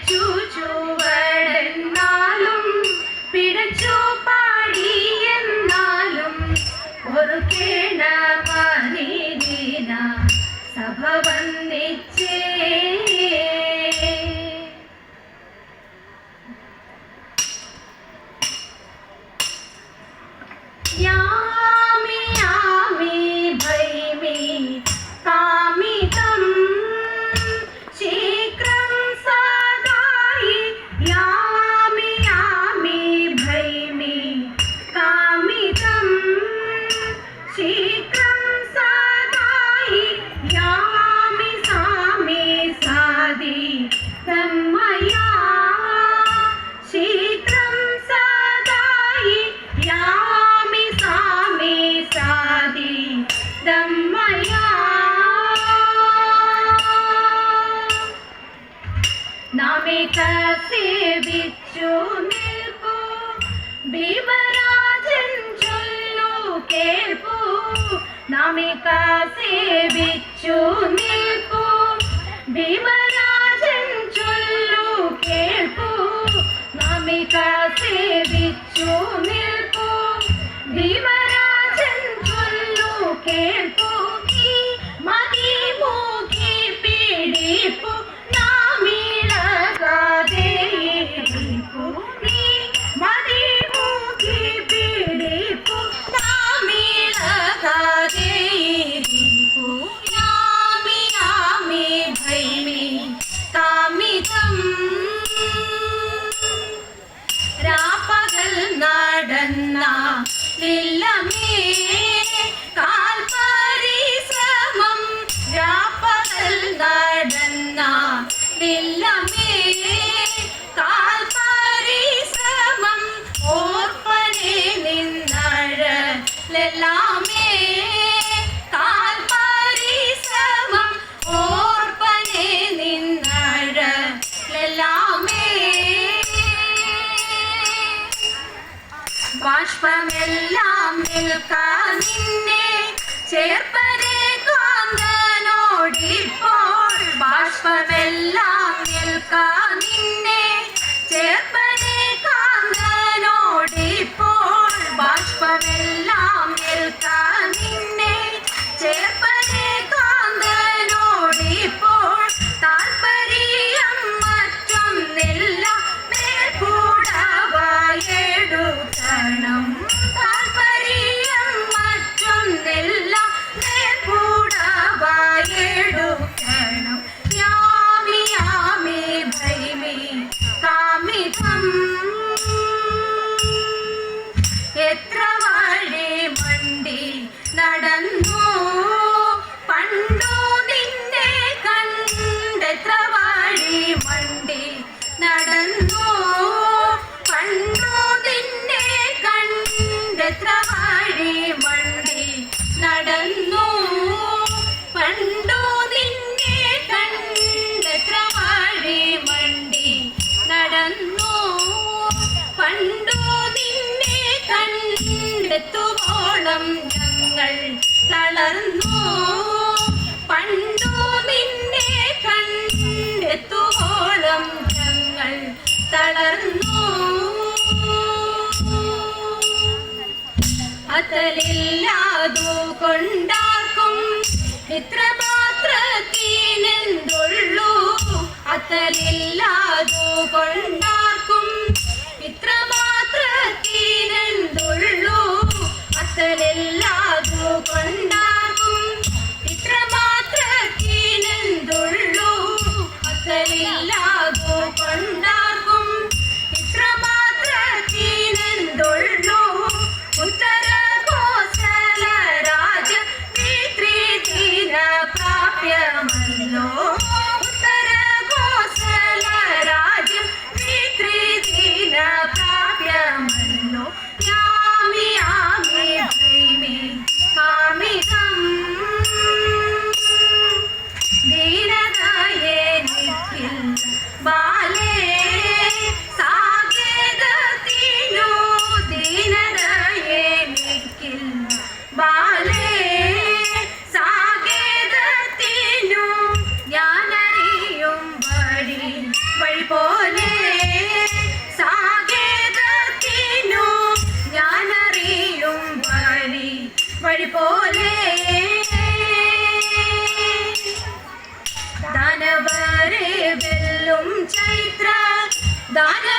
Choo choo. ബാഷ്പമെല്ലാം നിൽക്കാൻ നിന്നെ ചേർപ്പനെ കാന്തനോടിപ്പോ ബാഷ്പമെല്ലാം നിൽക്കാ നിന്നെ. ചേർപ്പനെ കാന്തനോടിപ്പോൾ ബാഷ്പമെല്ലാം നിൽക്കാ വളർന്നു പണ്ടു നിന്നെ കണ്ടെത്തുവോളം ഞങ്ങൾ തളർന്നു അതലില്ലാതു കൊണ്ടാക്കും ഇത്ര മാത്രത്തിനെന്തുള്ളൂ അതലില്ലാതു കൊണ്ടാ Да, да.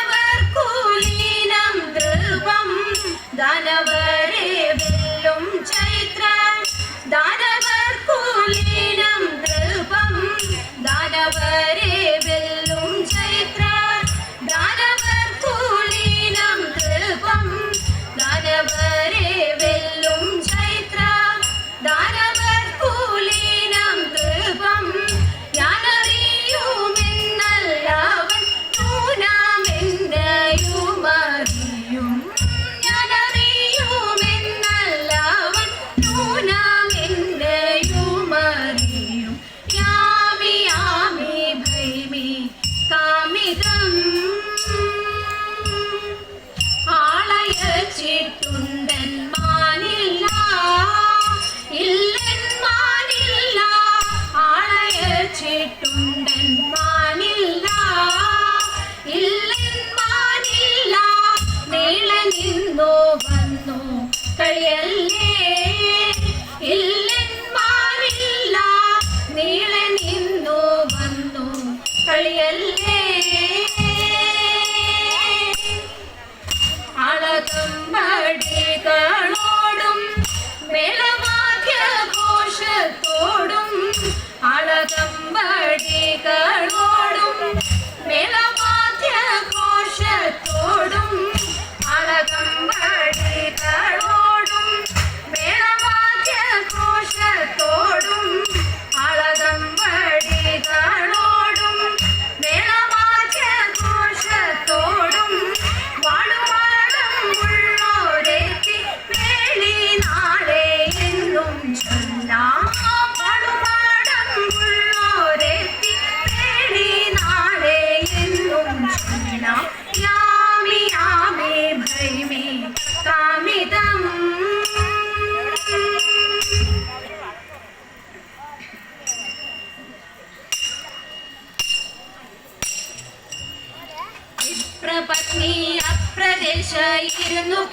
எல்ல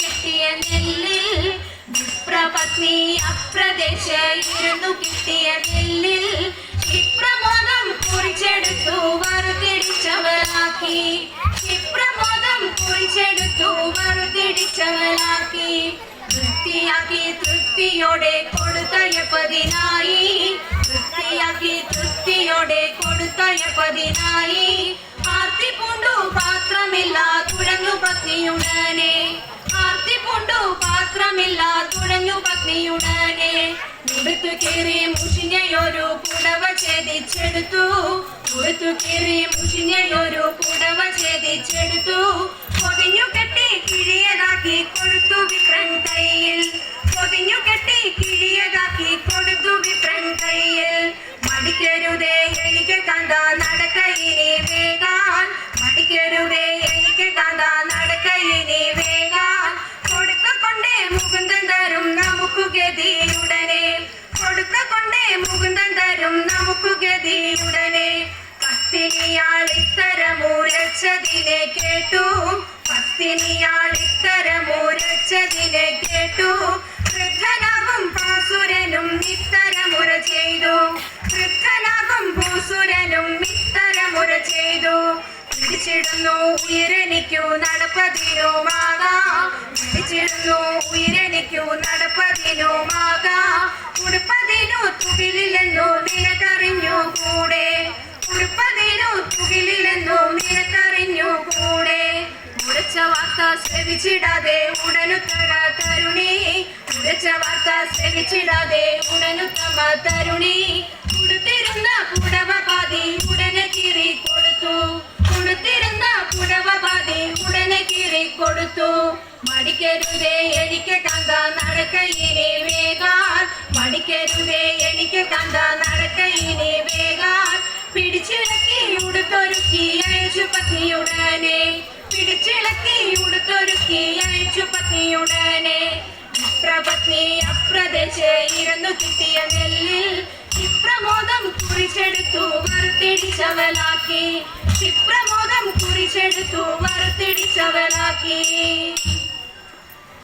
കിട്ടിയ നെല്ലിൽ വിപ്രപത്നി അപ്രദേശയിരുന്നു കിട്ടിയ നെല്ലിൽ വിപ്രമോദം കുറിച്ചെടുത്തു വറുതിടിച്ചവളാക്കി വിപ്രമോദം കുറിച്ചെടുത്തു വറുതിടിച്ചവളാക്കി വൃത്തിയാക്കി തൃപ്തിയോടെ കൊടുത്തയപ്പതിനായി വൃത്തിയാക്കി തൃപ്തിയോടെ കൊടുത്തയപ്പതിനായി ആർത്തി പൂണ്ടു പാത്രമില്ല തുഴഞ്ഞു പത്നിയുടനെ. പാത്രമില്ല തുഴഞ്ഞു പത്നിയുടനെ. ഉടുത്തു കീറി മുഷിഞ്ഞയൊരു പുടവ ഛേദിച്ചെടുത്തു. ഉടുത്തു കീറി മുഷിഞ്ഞയൊരു പുടവ ഛേദിച്ചെടുത്തു. പൊതിഞ്ഞു കെട്ടി കിഴിയതാക്കി കൊടുത്തു വിക്രൻ കയ്യിൽ. പൊതിഞ്ഞു കെട്ടി കിഴിയതാക്കി പത്തിനിയാൾ ഇത്തരമൂരച്ചതിനെ കേട്ടു. പത്തിനിയാൾ ഇത്തരമൂരച്ചതിനെ കേട്ടു. വൃദ്ധനവും പാസുരനും ഇത്തരമുറ ചെയ്തു. വൃദ്ധനവും ഭൂസുരനും ഇത്തരമുറ ചെയ്തു. പിടിച്ചിടുന്നു ഉയരനിക്കു നടപ്പതിനുമാകാം. പിടിച്ചിടുന്നു ഉയരനിക്കു നടപ്പതിനുമാകാം. ഉടുപ്പതിനു തുകിലില്ലെന്നു നിനക്കറിഞ്ഞു കൂടെ. ഉറച്ച വാർത്ത ശ്രവിച്ചിടാതെ ഉടനുത്തമ തരുണി. ഉറച്ച വാർത്ത ഉടനെ കീറി കൊടുത്തു. ഉടുത്തിരുന്ന പുടവ ഉടനെ കീറി കൊടുത്തു. മടിക്കരുതേ എനിക്ക് കണ്ട നടക്കയിനി വേഗാൻ മടിക്കരുതേ എനിക്ക് കണ്ട നടക്കയിനി വേഗാൻ പിടിച്ചിളക്കി ഉടുത്തൊരുക്കി അയച്ചു പത്നിയുടനെ പിടിച്ചിളക്കി ഉടുത്തൊരുക്കി പത്നിയുടനെ വിപ്രപത്നി അപ്രദേശ ഇരുന്നു കിട്ടിയ നെല്ലിൽ ക്ഷിപ്രമോദം കുറിച്ചെടുത്തു വറുത്തിടിച്ചവലാക്കി. ക്ഷിപ്രമോദം കുറിച്ചെടുത്തു വറുത്തിടിച്ചവലാക്കി.